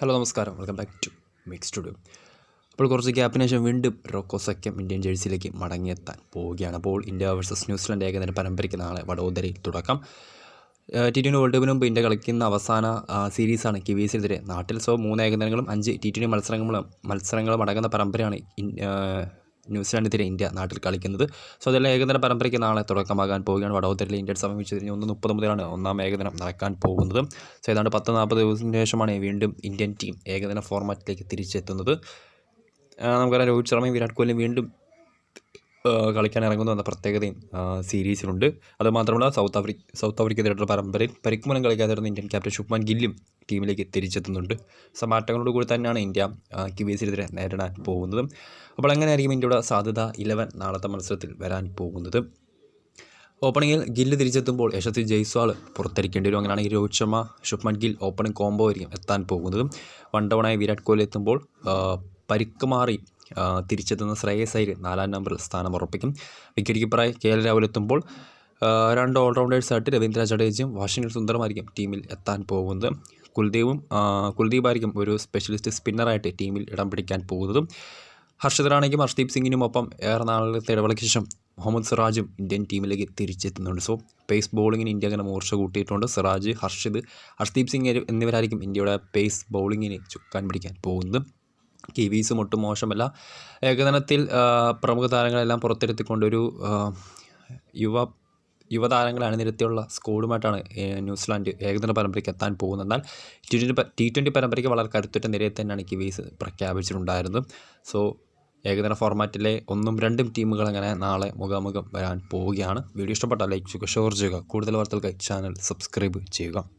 Hello നമസ്കാരം. Welcome back to mix studio അപ്പോൾ കുറച്ച് ഗ്യാപ്പിന് ശേഷം വീണ്ടും റോക്കോ ഇന്ത്യൻ ജേഴ്സിയിലേക്ക് മടങ്ങിയെത്താൻ പോവുകയാണ്. അപ്പോൾ ഇന്ത്യ വേഴ്സസ് ന്യൂസിലൻഡ് ഏകദിന പരമ്പരയ്ക്ക് നാളെ വഡോദരയിൽ തുടക്കം. ടി ട്വന്റി വേൾഡ് കപ്പിന് മുമ്പ് ഇന്ത്യ കളിക്കുന്ന അവസാന സീരീസാണ് കിവീസിനെതിരെ നാട്ടിൽ. സോ മൂന്ന് ഏകദിനങ്ങളും അഞ്ച് ടി ട്വന്റി മത്സരങ്ങളും മത്സരങ്ങളും അടങ്ങുന്ന പരമ്പരയാണ് ന്യൂസിലാൻഡിനെതിരെ ഇന്ത്യ നാട്ടിൽ കളിക്കുന്നത്. സോ അതെല്ലാം ഏകദിന പരമ്പരയ്ക്ക് നാളെ തുടക്കമാകാൻ പോവുകയാണ്. വഡോദരയിൽ ഇന്ത്യയുടെ സമയം വെച്ച് തിരിഞ്ഞ് ഒന്ന് മുപ്പത് മുതലാണ് ഒന്നാം ഏകദിനം നടക്കാൻ പോകുന്നത്. സോ ഏതാണ്ട് പത്ത് നാൽപ്പത് ദിവസത്തിന് ശേഷമാണ് വീണ്ടും ഇന്ത്യൻ ടീം ഏകദിന ഫോർമാറ്റിലേക്ക് തിരിച്ചെത്തുന്നത്. നമുക്കറിയാം രോഹിത് ശർമ്മയും വിരാട് കോഹ്ലിയും വീണ്ടും കളിക്കാൻ ഇറങ്ങുന്നു എന്ന പ്രത്യേകതയും സീരീസിലുണ്ട്. അതുമാത്രമല്ല സൗത്ത് ആഫ്രിക്ക സൗത്ത് ആഫ്രിക്കയുടെ പരമ്പരയിൽ പരിക്കുമൂലം കളിക്കാതിരുന്ന ഇന്ത്യൻ ക്യാപ്റ്റൻ ശുഭ്മാൻ ഗില്ലും ടീമിലേക്ക് തിരിച്ചെത്തുന്നുണ്ട് സോ മാറ്റങ്ങളോട് കൂടി തന്നെയാണ് ഇന്ത്യ കിവീസിനെതിരെ നേരിടാൻ പോകുന്നത്. അപ്പോൾ എങ്ങനെയായിരിക്കും ഇന്ത്യയുടെ സാധ്യത ഇലവൻ നാളത്തെ മത്സരത്തിൽ വരാൻ പോകുന്നത്? ഓപ്പണിങ്ങിൽ ഗില്ല് തിരിച്ചെത്തുമ്പോൾ യശസ്വി ജയ്സ്വാൾ പുറത്തിരിക്കേണ്ടി വരും. അങ്ങനെയാണെങ്കിൽ രോഹിത് ശർമ്മ ശുഭ്മൻ ഗിൽ ഓപ്പണിംഗ് കോംബോ ആയിരിക്കും എത്താൻ പോകുന്നത്. വൺ ഡൗണായി വിരാട് കോഹ്ലി എത്തുമ്പോൾ പരിക്ക് മാറി തിരിച്ചെത്തുന്ന ശ്രേയസ് അയ്യർ നാലാം നമ്പറിൽ സ്ഥാനം ഉറപ്പിക്കും. വിക്കറ്റ് കീപ്പറായി കെ എൽ രാഹുൽ എത്തുമ്പോൾ രണ്ട് ഓൾറൗണ്ടേഴ്സായിട്ട് രവീന്ദ്ര ജഡേജയും വാഷിംഗ്ടൺ സുന്ദറുമായിരിക്കും ടീമിൽ എത്താൻ പോകുന്നത്. കുൽദീപും കുൽദീപായിരിക്കും ഒരു സ്പെഷ്യലിസ്റ്റ് സ്പിന്നറായിട്ട് ടീമിൽ ഇടം പിടിക്കാൻ പോകുന്നതും. ഹർഷദറാണെങ്കിലും ഹർഷ്ദീപ് സിംഗിനും ഒപ്പം ഏറെ നാളത്തെ ഇടവേളയ്ക്ക് ശേഷം മുഹമ്മദ് സിറാജും ഇന്ത്യൻ ടീമിലേക്ക് തിരിച്ചെത്തുന്നുണ്ട്. സോ പേസ് ബൗളിങ്ങിന് ഇന്ത്യ അങ്ങനെ മൂർച്ച കൂട്ടിയിട്ടുണ്ട്. സിറാജ് ഹർഷിദ് ഹർഷ്ദീപ് സിംഗ് എന്നിവരായിരിക്കും ഇന്ത്യയുടെ പേസ് ബൗളിങ്ങിന് ചുക്കാൻ പിടിക്കാൻ പോകുന്നത്. കിവീസും ഒട്ടും മോശമല്ല. ഏകദിനത്തിൽ പ്രമുഖ താരങ്ങളെല്ലാം പുറത്തെടുത്തിക്കൊണ്ടൊരു ആ, യുവ യുവതാരങ്ങളെ അണിനിരത്തിയുള്ള സ്കോഡുമായിട്ടാണ് ന്യൂസിലാൻഡ് ഏകദിന പരമ്പരയ്ക്ക് എത്താൻ പോകുന്നത്. എന്നാൽ ടി ട്വന്റി ടി ട്വന്റി പരമ്പരയ്ക്ക് വളരെ കരുത്തുറ്റ നിരയെ തന്നെയാണ് കിവീസ് പ്രഖ്യാപിച്ചിട്ടുണ്ടായിരുന്നത്. സോ ഏകദിന ഫോർമാറ്റിലെ ഒന്നും രണ്ടും ടീമുകൾ അങ്ങനെ നാളെ മുഖാമുഖം വരാൻ പോവുകയാണ്. വീഡിയോ ഇഷ്ടപ്പെട്ടാൽ ലൈക്ക് ചെയ്യുക ഷെയർ ചെയ്യുക. കൂടുതൽ വാർത്തകൾക്ക് ചാനൽ സബ്സ്ക്രൈബ് ചെയ്യുക.